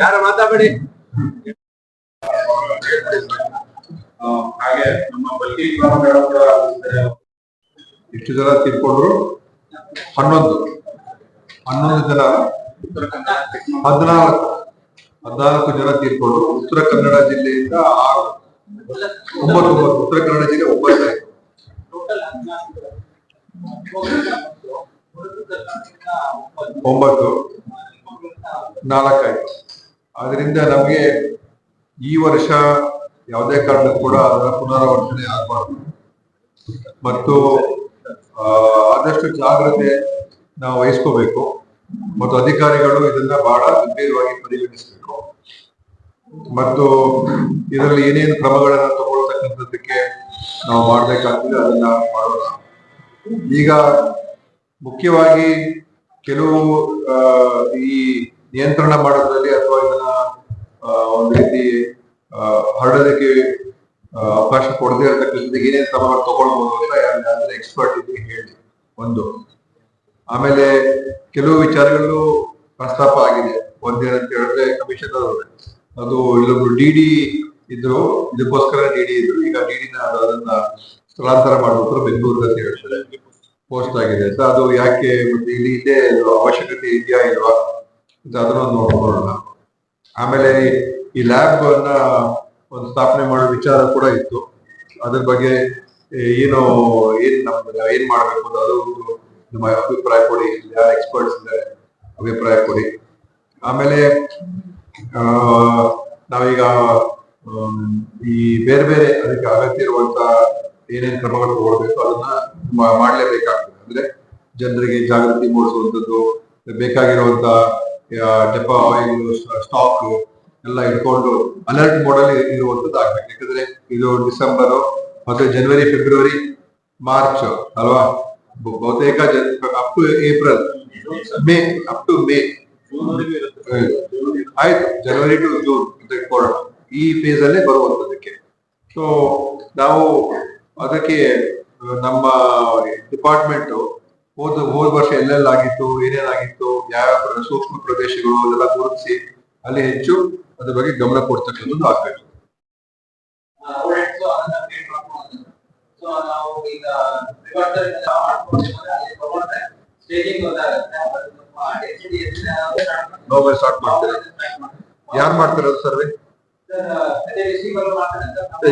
ಯಾರು ಮಾತಾಡಿ ಹಾಗೆ ನಮ್ಮ ಬಲ್ಕಿ ಕೂಡ ಇಷ್ಟು ಜನ ತೀರ್ಕೊಂಡ್ರು? ಹನ್ನೊಂದು. ಹನ್ನೊಂದು ಜನ ಹದಿನಾಲ್ಕು. ಹದಿನಾಲ್ಕು ಜನ ತೀರ್ಕೊಂಡ್ರು. ಉತ್ತರ ಕನ್ನಡ ಜಿಲ್ಲೆಯಿಂದ ಆರು. ಒಂಬತ್ತು ಉತ್ತರ ಕನ್ನಡ ಜಿಲ್ಲೆ ಒಂಬತ್ತು ಒಂಬತ್ತು. ನಾಲ್ಕಾಯ್ತು ಆದ್ರಿಂದ ನಮಗೆ ಈ ವರ್ಷ ಯಾವುದೇ ಕಾರಣಕ್ಕೂ ಕೂಡ ಅದರ ಪುನರಾವರ್ತನೆ ಆಗಬಾರ್ದು. ಮತ್ತು ಆದಷ್ಟು ಜಾಗ್ರತೆ ನಾವು ವಹಿಸ್ಕೋಬೇಕು. ಮತ್ತು ಅಧಿಕಾರಿಗಳು ಇದನ್ನ ಬಹಳ ಗಂಭೀರವಾಗಿ ಪರಿಗಣಿಸಬೇಕು. ಮತ್ತು ಇದರಲ್ಲಿ ಏನೇನು ಕ್ರಮಗಳನ್ನ ತಗೊಳ್ತಕ್ಕಂಥದ್ದಕ್ಕೆ ನಾವು ಮಾಡ್ಬೇಕಾಗ್ತದೆ, ಅದನ್ನ ಮಾಡೋಣ. ಈಗ ಮುಖ್ಯವಾಗಿ ಕೆಲವು ಈ ನಿಯಂತ್ರಣ ಮಾಡೋದ್ರಲ್ಲಿ ಅಥವಾ ಇದನ್ನ ಒಂದು ರೀತಿ ಹರಡೋದಕ್ಕೆ ಅವಕಾಶ ಕೊಡದೇ ಇರತಕ್ಕಂಥ ಏನೇನು ಕ್ರಮಗಳು ತಗೊಳ್ಬಹುದು ಅಂತ ಯಾರಾದ್ರೂ ಎಕ್ಸ್ಪರ್ಟ್ ಇದ್ರೆ ಹೇಳಿ, ಒಂದು. ಆಮೇಲೆ ಕೆಲವು ವಿಚಾರಗಳು ಪ್ರಸ್ತಾಪ ಆಗಿದೆ. ಒಂದೇನಂತ ಹೇಳಿದ್ರೆ ಕಮಿಷನ್ ಅದು ಇಲ್ಲೊಬ್ರು ಡಿ ಡಿ ಇದ್ರು, ಇದಕ್ಕೋಸ್ಕರ ಡಿ ಡಿ ಇದ್ರು. ಈಗ ಡಿ ಡಿನ ಅದನ್ನ ಸ್ಥಳಾಂತರ ಮಾಡ್ಬೇಕು ಬೆಂಗಳೂರಿಗೆ ಅಂತ ಹೇಳ್ತಾರೆ ಪೋಸ್ಟ್ ಆಗಿದೆ. ಅಂತ ಅದು ಯಾಕೆ ಮತ್ತೆ ಇಲ್ಲಿ ಅದು ಅವಶ್ಯಕತೆ ಇದೆಯಾ ಇಲ್ವಾ? ಅದನ್ನ ನೋಡ್ಕೊಳ್ಳೋಣ ಆಮೇಲೆ ಈ ಲ್ಯಾಬ್ ಅನ್ನ ಒಂದು ಸ್ಥಾಪನೆ ಮಾಡೋ ವಿಚಾರ ಕೂಡ ಇತ್ತು. ಅದ್ರ ಬಗ್ಗೆ ಏನು, ಏನ್ ನಮ್ಮ ಏನ್ ಮಾಡಬೇಕು ಅದು ನಮ್ಮ ಅಭಿಪ್ರಾಯ ಕೊಡಿ, ಯಾರು ಎಕ್ಸ್ಪರ್ಟ್ಸ್ ಇದ್ದಾರೆ, ಅಭಿಪ್ರಾಯ ಕೊಡಿ. ಆಮೇಲೆ ನಾವೀಗ ಈ ಬೇರೆ ಬೇರೆ ಅದಕ್ಕೆ ಅಗತ್ಯ ಇರುವಂತ ಏನೇನು ಕ್ರಮಗಳು ತಗೊಳ್ಬೇಕು ಅದನ್ನ ಮಾಡಲೇಬೇಕಾಗ್ತದೆ. ಅಂದ್ರೆ ಜನರಿಗೆ ಜಾಗೃತಿ ಮೂಡಿಸುವಂತದ್ದು, ಬೇಕಾಗಿರುವಂತ ಡೆಪಾ ಆಯಿಲ್ ಸ್ಟಾಕ್ ಎಲ್ಲ ಇಟ್ಕೊಂಡು ಅಲರ್ಟ್ ಮೋಡಲ್ಲಿ ಇರುವಂತದ್ದು ಆಗ್ಬೇಕು ಯಾಕಂದ್ರೆ ಇದು ಡಿಸೆಂಬರ್ ಮತ್ತೆ ಜನವರಿ ಫೆಬ್ರವರಿ ಮಾರ್ಚ್ ಅಲ್ವಾ? ಬಹು- ಬಹುತೇಕ up to April May up to May ಆಯ್ತು ಜನವರಿ ಟು ಜೂನ್ ಅಂತ ಇಟ್ಕೊಳ್ಳೋಣ. ಈ ಫೇಸ್ ಅಲ್ಲೇ ಬರುವಂತದಕ್ಕೆ ಸೊ ನಾವು ಅದಕ್ಕೆ ನಮ್ಮ ಡಿಪಾರ್ಟ್ಮೆಂಟ್ ಹೋದ ಹೋದ ವರ್ಷ ಎಲ್ಲೆಲ್ಲಾಗಿತ್ತು, ಏನೇನಾಗಿತ್ತು, ಯಾವ ಸೂಕ್ಷ್ಮ ಪ್ರದೇಶಗಳು ಅದೆಲ್ಲ ಗುರುತಿಸಿ, ಅಲ್ಲಿ ಹೆಚ್ಚು ಅದ್ರ ಬಗ್ಗೆ ಗಮನ ಕೊಡ್ತಕ್ಕಂಥದ್ದು ಆಗ್ಬೇಕು. ಸ್ಟಾರ್ಟ್ ಮಾಡ್ತಾರೆ? ಯಾರು ಮಾಡ್ತಾರ ಅದು ಸರ್ವೆ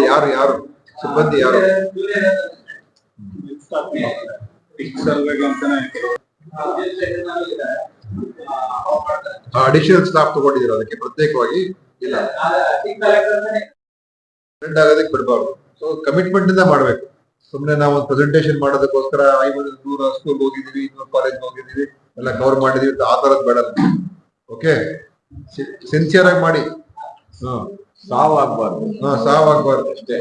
ಯಾರು ಯಾರು? ಸಿಬ್ಬಂದಿ ಯಾರು? ಅಡಿಷನಲ್ ಸ್ಟಾಫ್ ತಗೊಂಡಿದ್ರು ಅದಕ್ಕೆ ಪ್ರತ್ಯೇಕವಾಗಿ ಇಲ್ಲ. ಆಗೋದಕ್ಕೆ ಬಿಡಬಾರ್ದು. ಸೊ ಕಮಿಟ್ಮೆಂಟ್ ಇಂದ ಮಾಡ್ಬೇಕು. ಸುಮ್ನೆ ನಾವು ಒಂದು ಪ್ರೆಸೆಂಟೇಶನ್ ಮಾಡೋದಕ್ಕೋಸ್ಕರ ಐವತ್ತು ನೂರ ಸ್ಕೂಲ್ ಹೋಗಿದ್ದೀವಿ ಇನ್ನೂರು ಕಾಲೇಜ್ ಹೋಗಿದ್ದೀವಿ ಎಲ್ಲ ಕವರ್ ಮಾಡಿದೀವಿ ಅಂತ ಆ ತರದ್ ಬೇಡ ಓಕೆ ಸಿನ್ಸಿಯರ್ ಆಗಿ ಮಾಡಿ. ಹಾ. ಸಾವು ಹಾಂ ಹಾ ಸಾವಾಗ್ಬಾರ್ದು ಅಷ್ಟೇ.